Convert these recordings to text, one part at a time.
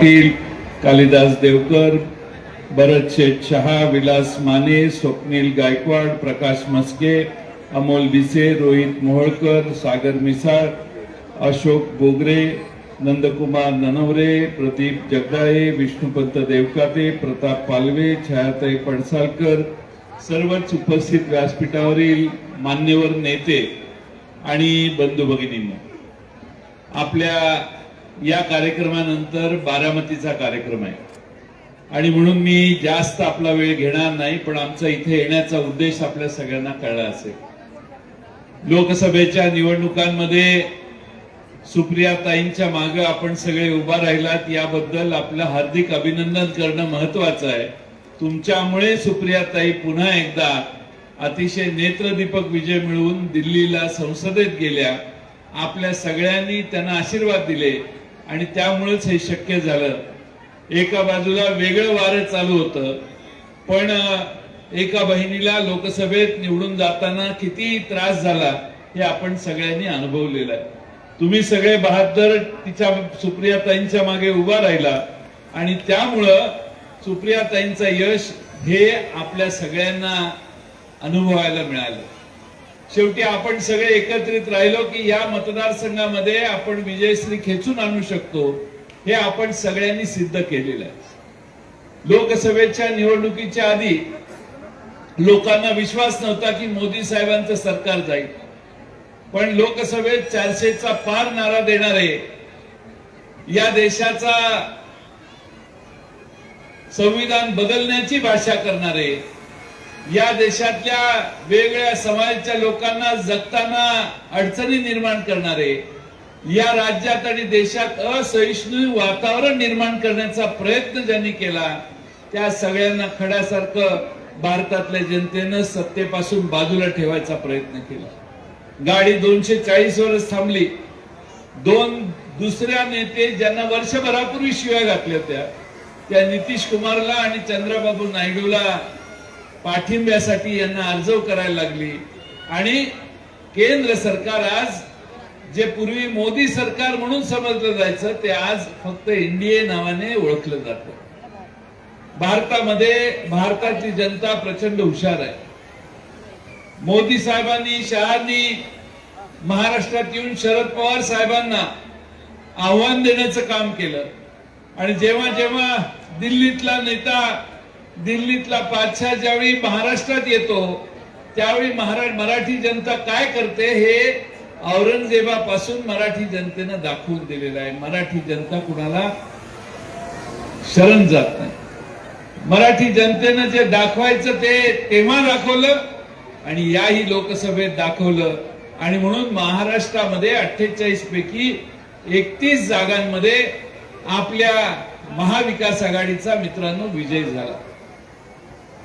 पाटील कालिदास देवकर भरत शेठ शहा विलास माने स्वप्नील गायकवाड प्रकाश मस्के अमोल बिसे रोहित मोहोळकर सागर मिसाळ अशोक बोगरे नंदकुमार ननवरे प्रदीप जगदाळे विष्णुपंत देवकाते प्रताप पालवे छायाताई पडसालकर सर्वच उपस्थित व्यासपीठावरील मान्यवर नेते आणि बंधू भगिनींना आपल्या या कार्यक्रमानंतर बारामतीचा कार्यक्रम आहे. आणि म्हणून मी जास्त आपला वेळ घेणार नाही पण आमचा इथे येण्याचा उद्देश आपल्या सगळ्यांना कळला असेल. लोकसभेच्या निवडणुकांमध्ये सुप्रिया ताईंच्या मागे आपण सगळे उभा राहिलात याबद्दल आपलं हार्दिक अभिनंदन करणं महत्वाचं आहे. तुमच्यामुळे सुप्रिया ताई पुन्हा एकदा अतिशय नेत्रदीपक विजय मिळवून दिल्लीला संसदेत गेल्या. आपल्या सगळ्यांनी त्यांना आशीर्वाद दिले. आणि त्यामुळेच हे शक्य झालं. एका बाजूला वेगळं वारं चालू होतं पण एका बहिणीला लोकसभेत निवडून जाताना किती त्रास झाला हे आपण सगळ्यांनी अनुभवलेलं आहे. तुम्ही सगळे बहादर तिच्या सुप्रियाताईंच्या मागे उभा राहिला आणि त्यामुळं सुप्रियाताईंचं यश हे आपल्या सगळ्यांना अनुभवायला मिळालं. शेवटी आपण सगळे एकत्रित राहिलो की या मतदारसंघामध्ये आपण विजयश्री खेचून आणू शकतो हे आपण सगळ्यांनी सिद्ध केलेलं आहे. लोकसभेच्या निवडणुकीच्या आधी लोकांना विश्वास नव्हता की मोदी साहेबांचं सरकार जाईल. पण लोकसभेत चारशेचा पार नारा देणारे या देशाचा संविधान बदलण्याची भाषा करणारे या देशातल्या वेगळ्या समाजाच्या लोकांना जगताना अडचणी निर्माण करणारे या राज्यात आणि देशात असहिष्णू वातावरण निर्माण करण्याचा प्रयत्न ज्यांनी केला त्या सगळ्यांना खड्यासारखं भारतातल्या जनतेनं सत्तेपासून बाजूला ठेवायचा प्रयत्न केला. गाडी दोनशे चाळीस वरच थांबली. दोन दुसऱ्या नेते ज्यांना वर्षभरापूर्वी शिव्या घातल्या होत्या त्या नितीश कुमारला आणि चंद्रबाबू नायडूला पाठिंब्यासाठी यांना अर्जव करायला लागली. आणि केंद्र सरकार आज जे पूर्वी मोदी सरकार म्हणून समजलं जायचं ते आज फक्त एनडीए नावाने ओळखलं जात. भारतामध्ये भारताची जनता प्रचंड हुशार आहे. मोदी साहेबांनी शहांनी महाराष्ट्रात येऊन शरद पवार साहेबांना आव्हान देण्याचं काम केलं. आणि जेव्हा जेव्हा दिल्लीतला नेता दिल्लीतला बादशाह ज्यावेळी महाराष्ट्रात येतो त्यावेळी महाराज मराठी जनता काय करते हे औरंगजेबापासून मराठी जनतेनं दाखवून दिलेलं आहे. मराठी जनता कुणाला शरण जात नाही. मराठी जनतेनं जे दाखवायचं ते तेव्हा दाखवलं आणि याही लोकसभेत दाखवलं. आणि म्हणून महाराष्ट्रामध्ये अठ्ठेचाळीस पैकी एकतीस जागांमध्ये आपल्या महाविकास आघाडीचा मित्रांनो विजय झाला.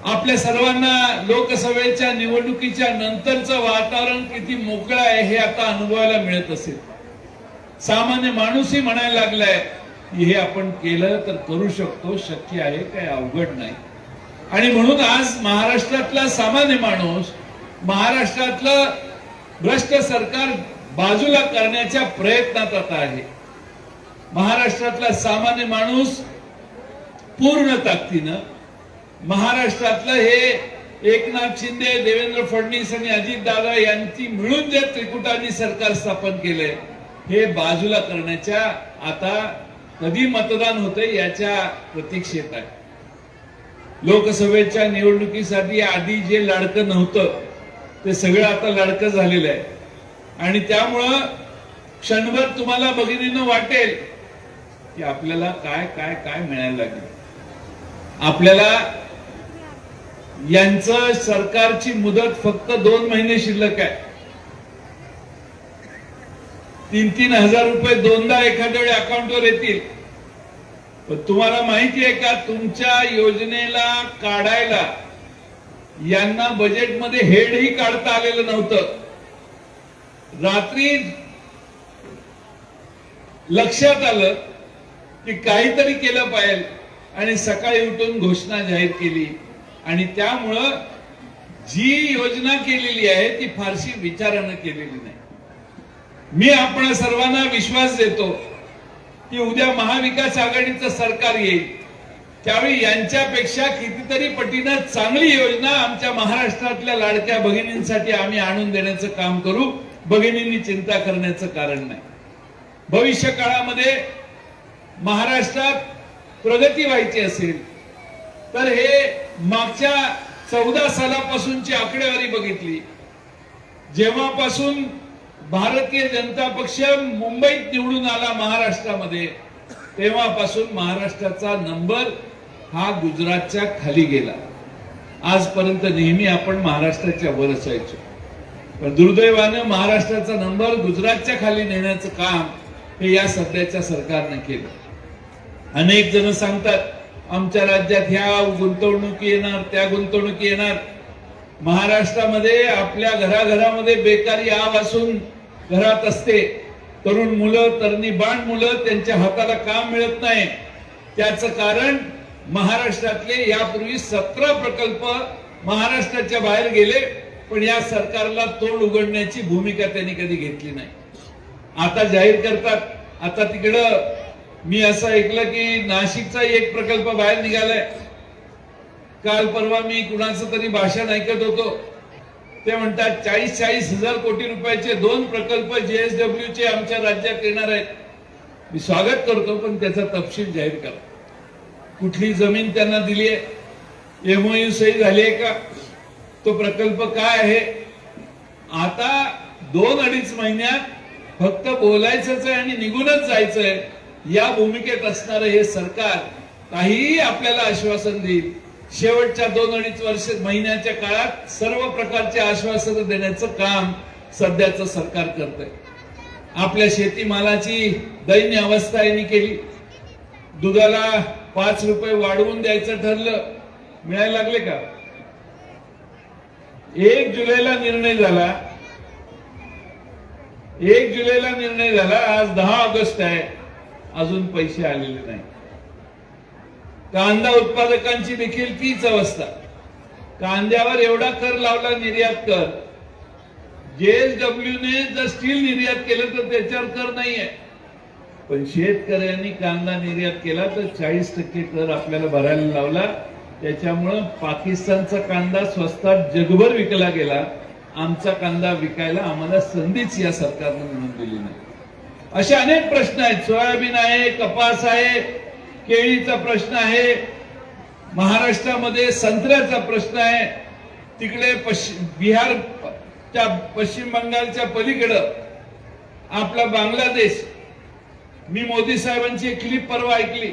आपल्या सर्वांना लोकसभेच्या निवडणुकीच्या नंतरचं वातावरण किती मोकळं आहे हे आता अनुभवायला मिळत असेल. सामान्य माणूसही म्हणायला लागलाय की हे आपण केलं तर करू शकतो शक्य आहे काय अवघड नाही. आणि म्हणून आज महाराष्ट्रातला सामान्य माणूस महाराष्ट्रातलं भ्रष्ट सरकार बाजूला करण्याच्या प्रयत्नात आता आहे. महाराष्ट्रातला सामान्य माणूस पूर्ण ताकदीनं महाराष्ट्रातलं हे एकनाथ शिंदे देवेंद्र फडणवीस आणि अजित दादा यांची मिळून जे त्रिकुटांनी सरकार स्थापन केलंय हे बाजूला करण्याच्या आता कधी मतदान होते याच्या प्रतीक्षेत आहे. लोकसभेच्या निवडणुकीसाठी आधी जे लाडकं नव्हतं ते सगळं आता लाडकं झालेलं आहे. आणि त्यामुळं क्षणभर तुम्हाला भगिनीनं वाटेल की आपल्याला काय काय काय मिळायला लागेल. आपल्याला यांचं सरकारची मुदत फक्त दोन महिने शिल्लक आहे. तीन तीन हजार रुपये दोनदा एखाद्या वेळी अकाउंटवर येतील. पण तुम्हाला माहिती आहे का तुमच्या योजनेला काढायला यांना बजेटमध्ये हेडही काढता आलेलं नव्हतं. रात्री लक्षात आलं की काहीतरी केलं पाहिजे. आणि सकाळी उठून घोषणा जाहीर केली. आणि त्यामुळं जी योजना केलेली आहे ती फारशी विचारानं केलेली नाही. मी आपण सर्वांना विश्वास देतो की उद्या महाविकास आघाडीचं सरकार येईल. त्यावेळी यांच्यापेक्षा कितीतरी पटीनं चांगली योजना आमच्या महाराष्ट्रातल्या लाडक्या भगिनींसाठी आम्ही आणून देण्याचं काम करू. भगिनींनी चिंता करण्याचं कारण नाही. भविष्य काळामध्ये महाराष्ट्रात प्रगती व्हायची असेल तर हे मागच्या चौदा सालापासूनची आकडेवारी बघितली. जेव्हापासून भारतीय जनता पक्ष मुंबईत निवडून आला महाराष्ट्रामध्ये तेव्हापासून महाराष्ट्राचा नंबर हा गुजरातच्या खाली गेला. आजपर्यंत नेहमी आपण महाराष्ट्राच्या वर असायचो पण दुर्दैवानं महाराष्ट्राचा नंबर गुजरातच्या खाली नेण्याचं काम हे या सध्याच्या सरकारने केलं. अनेक जण सांगतात आमच्या राज्यात ह्या गुंतवणुकी येणार त्या गुंतवणुकी येणार. महाराष्ट्रामध्ये आपल्या घराघरामध्ये बेकारी आव असून घरात असते. तरुण मुलं तरणी बाण मुलं त्यांच्या हाताला काम मिळत नाही. त्याचं कारण महाराष्ट्रातले यापूर्वी सतरा प्रकल्प महाराष्ट्राच्या बाहेर गेले पण या सरकारला तोंड उघडण्याची भूमिका त्यांनी कधी घेतली नाही. आता जाहीर करतात. आता तिकडं मी असं ऐकलं की नाशिकचा एक प्रकल्प बाहेर निघालाय. काल परवा मी कुणाचं तरी भाषण ऐकत होतो. ते म्हणतात चाळीस चाळीस हजार कोटी रुपयाचे दोन प्रकल्प जेएसडब्ल्यू चे आमच्या राज्यात येणार आहेत. मी स्वागत करतो पण त्याचा तपशील जाहीर करा. कुठली जमीन त्यांना दिली आहे? एमओयू सही झाली आहे का? तो प्रकल्प काय आहे? आता दोन अडीच महिन्यात फक्त बोलायचंच आहे आणि निघूनच जायचंय. या भूमिकेत असणारं हे सरकार काहीही आपल्याला आश्वासन देईल. शेवटच्या दोन अडीच वर्ष महिन्याच्या काळात सर्व प्रकारचे आश्वासन देण्याचं काम सध्याचं सरकार करत आहे आपल्या शेतीमालाची दैन्य अवस्था यांनी केली. दुधाला पाच रुपये वाढवून द्यायचं ठरलं. मिळायला लागले का? एक जुलैला निर्णय झाला. एक जुलैला निर्णय झाला. आज दहा ऑगस्ट आहे. अजून पैसे आलेले नाही. कांदा उत्पादकांची देखील तीच अवस्था. कांद्यावर एवढा कर लावला निर्यात कर. जेएसडब्ल्यू ने जर स्टील निर्यात केलं तर त्याच्यावर कर नाहीये. पण शेतकऱ्यांनी कांदा निर्यात केला तर चाळीस टक्के कर आपल्याला भरायला लावला. त्याच्यामुळं पाकिस्तानचा कांदा स्वस्तात जगभर विकला गेला. आमचा कांदा विकायला आम्हाला संधीच या सरकारनं मिळून दिली नाही. असे अनेक प्रश्न आहेत. सोयाबीन आहे कपास आहे केळीचा प्रश्न आहे महाराष्ट्रामध्ये संत्र्याचा प्रश्न आहे. तिकडे पश्चिम बिहारच्या पश्चिम बंगालच्या पलीकडं आपला बांगलादेश. मी मोदी साहेबांची एक क्लिप परवा ऐकली.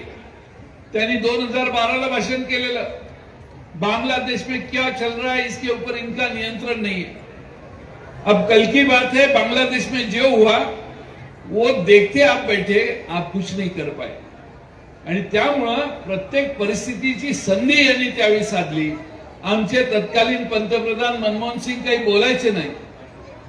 त्यांनी दोन हजार बाराला भाषण केलेलं. बांग्लादेश में क्या चल रहा है? इसके ऊपर इनका नियंत्रण नहीं है. अब कल की बात है बांग्लादेश में जो हुआ वो देखते आप बैठे आप कुछ नहीं कर पाए। आणि त्यामुळं प्रत्येक परिस्थितीची संधी यांनी त्यावेळी साधली. आमचे तत्कालीन पंतप्रधान मनमोहन सिंग काही बोलायचे नाही.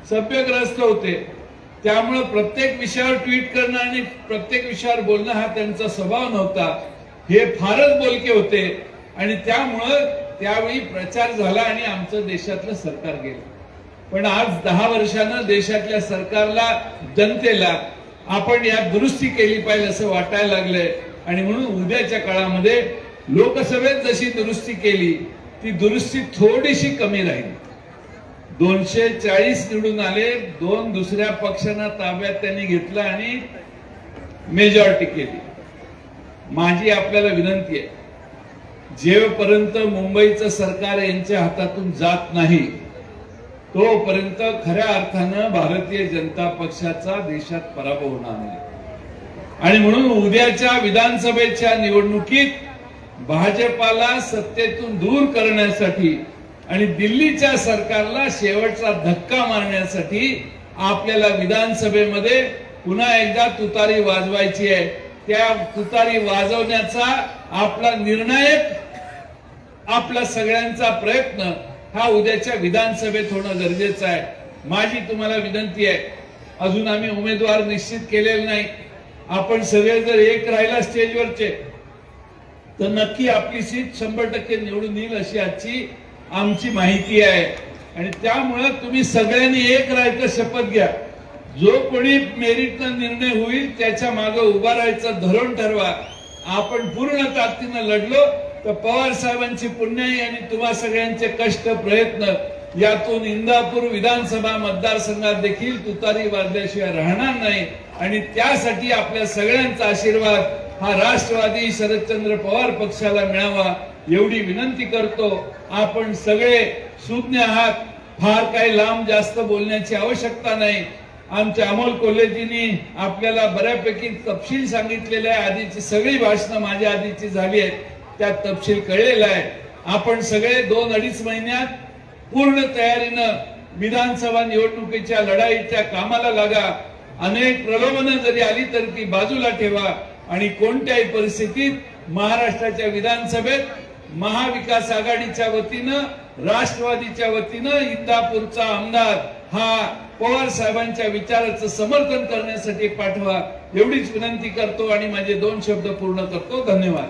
सभ्यग्रस्त होते. त्यामुळं प्रत्येक विषयावर ट्विट करणं आणि प्रत्येक विषयावर बोलणं हा त्यांचा स्वभाव नव्हता. हे फारच बोलके होते. आणि त्यामुळं त्यावेळी प्रचार झाला आणि आमचं देशातलं सरकार गेलं. पण आज दहा वर्षानं देशातल्या सरकारला जनतेला आपण यात दुरुस्ती केली पाहिजे असं वाटायला लागलंय. आणि म्हणून उद्याच्या काळामध्ये लोकसभेत जशी दुरुस्ती केली ती दुरुस्ती थोडीशी कमी राहील. दोनशे चाळीस निवडून आले दोन दुसऱ्या पक्षांना ताब्यात त्यांनी घेतलं आणि मेजॉरिटी केली. माझी आपल्याला विनंती आहे जेवपर्यंत मुंबईचं सरकार यांच्या हातातून जात नाही तोपर्यंत खऱ्या अर्थानं भारतीय जनता पक्षाचा देशात पराभव होणार नाही. आणि म्हणून उद्याच्या विधानसभेच्या निवडणुकीत भाजपाला सत्तेतून दूर करण्यासाठी आणि दिल्लीच्या सरकारला शेवटचा धक्का मारण्यासाठी आपल्याला विधानसभेमध्ये पुन्हा एकदा तुतारी वाजवायची आहे. त्या तुतारी वाजवण्याचा आपला निर्णायक आपला सगळ्यांचा प्रयत्न हा उद्याच्या विधानसभेत होणं गरजेचं आहे. माझी तुम्हाला विनंती आहे. अजून आम्ही उमेदवार निश्चित केलेले नाही. आपण सगळे जर एक राहिला स्टेजवरचे तर नक्की आपली सीट शंभर टक्के निवडून येईल अशी आजची आमची माहिती आहे. आणि त्यामुळं तुम्ही सगळ्यांनी एक राहायचं शपथ घ्या. जो कोणी मेरिटनं निर्णय होईल त्याच्यामागे उभा राहायचं धोरण ठरवा. आपण पूर्ण ताकदीनं लढलो तर पवार साहेबांची पुण्याई आणि तुम्हा सगळ्यांचे कष्ट प्रयत्न यातून इंदापूर विधानसभा मतदारसंघात देखील तुतारी वाजल्याशिवाय राहणार नाही. आणि त्यासाठी आपल्या सगळ्यांचा आशीर्वाद हा राष्ट्रवादी शरदचंद्र पवार पक्षाला मिळावा एवढी विनंती करतो. आपण सगळे सुज्ञ आहात. फार काही लांब जास्त बोलण्याची आवश्यकता नाही. आमच्या अमोल कोल्हेजींनी आपल्याला बऱ्यापैकी तपशील सांगितलेले आहे. आधीची सगळी भाषणं माझ्या आधीची झाली आहेत. त्यात तपशील कळलेला आहे. आपण सगळे दोन अडीच महिन्यात पूर्ण तयारीनं विधानसभा निवडणुकीच्या लढाईच्या कामाला लागा. अनेक प्रलोभनं जरी आली तर ती बाजूला ठेवा. आणि कोणत्याही परिस्थितीत महाराष्ट्राच्या विधानसभेत महाविकास आघाडीच्या वतीनं राष्ट्रवादीच्या वतीनं इंदापूरचा आमदार हा पवार साहेबांच्या विचाराचं समर्थन करण्यासाठी पाठवा. एवढीच विनंती करतो आणि माझे दोन शब्द पूर्ण करतो. धन्यवाद.